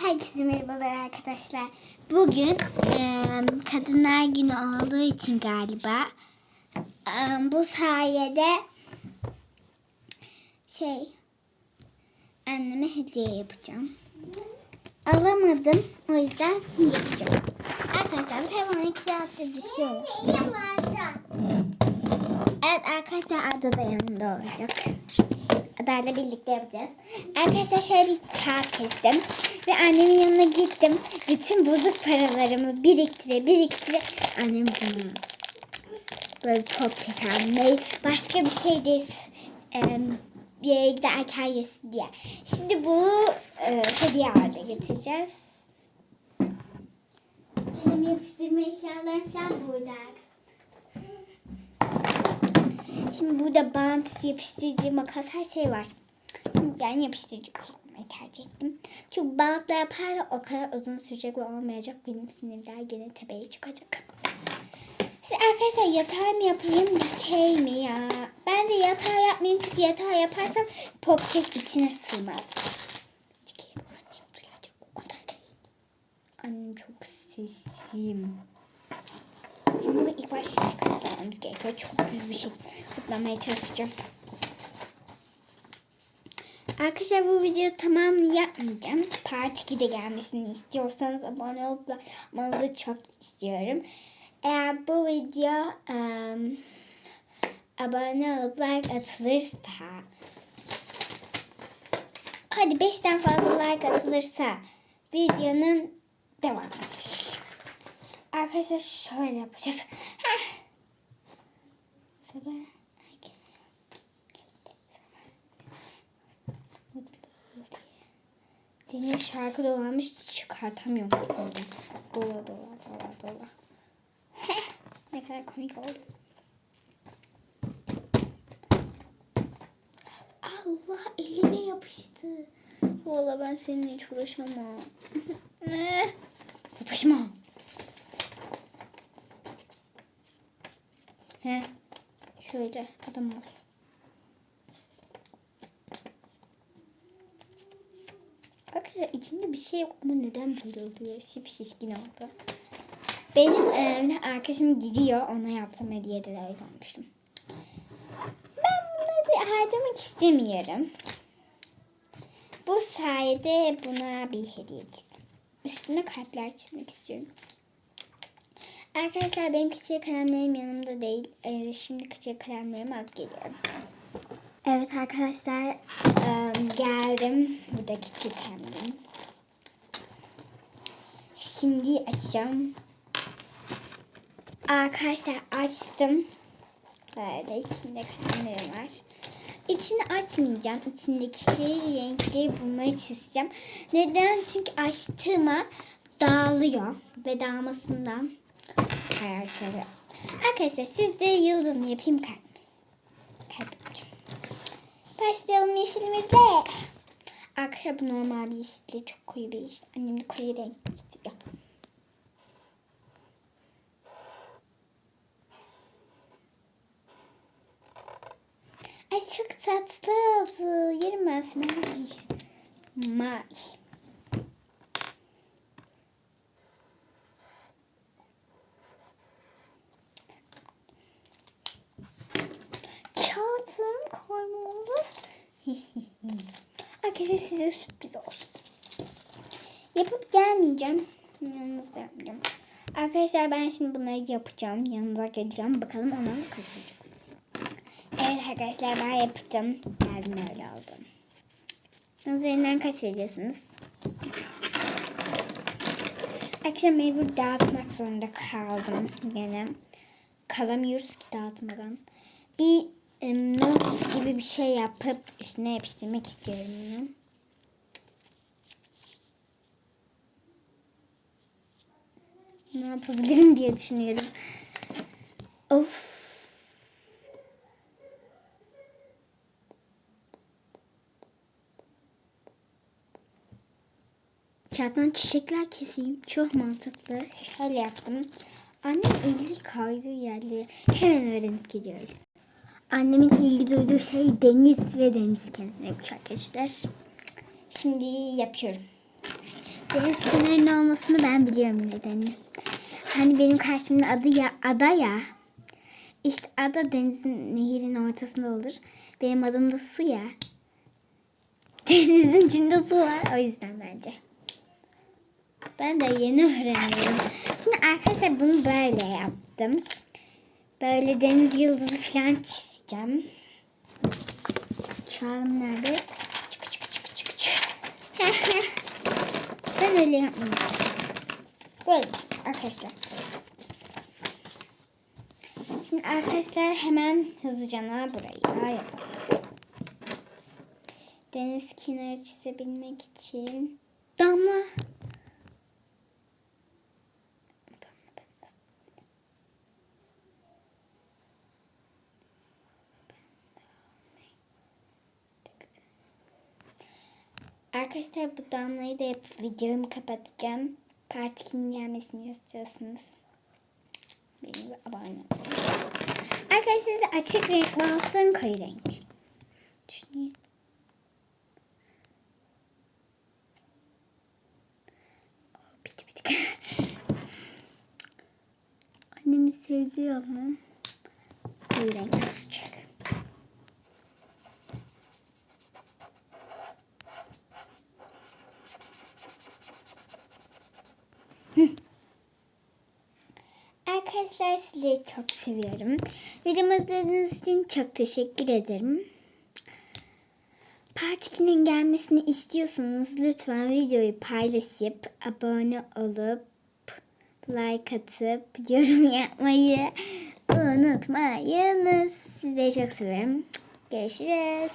Herkese merhabalar arkadaşlar. Bugün eee, Kadınlar Günü olduğu için galiba eee, bu sayede şey anneme hediye yapacağım. Alamadım o yüzden yapacağım. Arkadaşlar telefonu iki saatte düşüyor. Evet arkadaşlar Arda da yanımda olacak. Adayla birlikte yapacağız. Arkadaşlar şöyle bir kağıt kestim. Ve annemin yanına gittim. Bütün bozuk paralarımı biriktire biriktire annem bana böyle pop şeker, ne başka bir şey değil. Em, bir yere giderken yesin diye. Şimdi bu e, hediye haline getireceğiz. Benim yapıştırma eşyalarım falan burada. Şimdi burada bant, yapıştırıcı, makas her şey var. Ben yapıştırıcı kullanmayı tercih ettim. Çünkü bantla yaparsa o kadar uzun sürecek ve olmayacak. Benim sinirler gene tepeye çıkacak. Şimdi arkadaşlar yatağı mı yapayım, dikey mi ya? Ben de yatağı yapmayayım çünkü yatağı yaparsam popkek içine sığmaz. Dikey? Annem duyacak o kadar. Annem çok sesim. Bunu ilk başta katlamamız gerekiyor. Çok büyük bir şey katlamaya çalışacağım. Arkadaşlar bu video tamam yapmayacağım. Part 2'de gelmesini istiyorsanız abone olmanızı çok istiyorum. Eğer bu video um, abone olup like atılırsa hadi 5'ten fazla like atılırsa videonun devamı. Arkadaşlar şöyle yapacağız. Sıra. Demir şarkı dolanmış çıkartamıyorum. Dola dola dola dola. Ne kadar komik oldu. Allah elime yapıştı. Valla ben seninle hiç uğraşamam. Yapışmam. He. Şöyle adam ol. Arkadaşlar içinde bir şey yok ama neden böyle oluyor? Şip şişkin oldu. Benim e, arkadaşım gidiyor. Ona yaptım hediyede de öyle olmuştum. Ben bunları harcamak istemiyorum. Bu sayede buna bir hediye çizdim. Üstüne kalpler çizmek istiyorum. Arkadaşlar benim küçük kalemlerim yanımda değil. Ee, şimdi küçük kalemlerimi alıp geliyorum. Evet arkadaşlar geldim. Burada küçük kalemlerim. Şimdi açacağım. Arkadaşlar açtım. Böyle içinde kalemlerim var. İçini açmayacağım. İçindekileri renkleri bulmaya çalışacağım. Neden? Çünkü açtığıma dağılıyor. Ve dağılmasından Hayal şöyle. Arkadaşlar sizde yıldız mı yapayım kalp? Kalp yapacağım. Başlayalım yeşilimizle. Arkadaşlar bu normal bir yeşil. Çok koyu bir yeşil. Annem de koyu renk istiyor. Ay çok tatlı oldu. Yerim ben seni. Mavi. Kağıtlarım kayboldu. Arkadaşlar size sürpriz olsun. Yapıp gelmeyeceğim. Yanınızda yapmayacağım. Arkadaşlar ben şimdi bunları yapacağım. Yanınıza geleceğim. Bakalım ona mı katılacaksınız. Evet arkadaşlar ben yapacağım. Geldim öyle aldım. Üzerinden kaç vereceksiniz? Arkadaşlar mecbur dağıtmak zorunda kaldım. Yine kalamıyoruz ki dağıtmadan. Bir not gibi bir şey yapıp üstüne yapıştırmak istiyorum bunu. Ne yapabilirim diye düşünüyorum. Of. Kağıttan çiçekler keseyim. Çok mantıklı. Şöyle yaptım. Annem ilgi kaydığı yerleri hemen öğrenip gidiyorum. Annemin ilgi duyduğu şey deniz ve deniz kenarıymış arkadaşlar. Şimdi yapıyorum. Deniz kenarının olmasını ben biliyorum nedeni. Hani benim karşımda adı ya ada ya. İşte ada denizin nehirin ortasında olur. Benim adım da su ya. Denizin içinde su var. O yüzden bence. Ben de yeni öğreniyorum. Şimdi arkadaşlar bunu böyle yaptım. Böyle deniz yıldızı falan çizeceğim. Çağrım nerede? Çık çık çık çık çık. ben öyle yapmadım. Böyle arkadaşlar. Şimdi arkadaşlar hemen hızlıca burayı yapalım. Deniz kenarı çizebilmek için damla. Arkadaşlar bu damlayı da yapıp videomu kapatacağım. Part 2'nin gelmesini istiyorsanız benim abone olun. Arkadaşlar size açık renk mi olsun koyu renk? Düşüneyim. Oh, bitti bitti. Annemin sevdiği alan koyu renk olacak. Arkadaşlar sizleri çok seviyorum. Videomu izlediğiniz için çok teşekkür ederim. Part 2'nin gelmesini istiyorsanız lütfen videoyu paylaşıp abone olup like atıp yorum yapmayı unutmayınız. Sizleri çok seviyorum. Görüşürüz.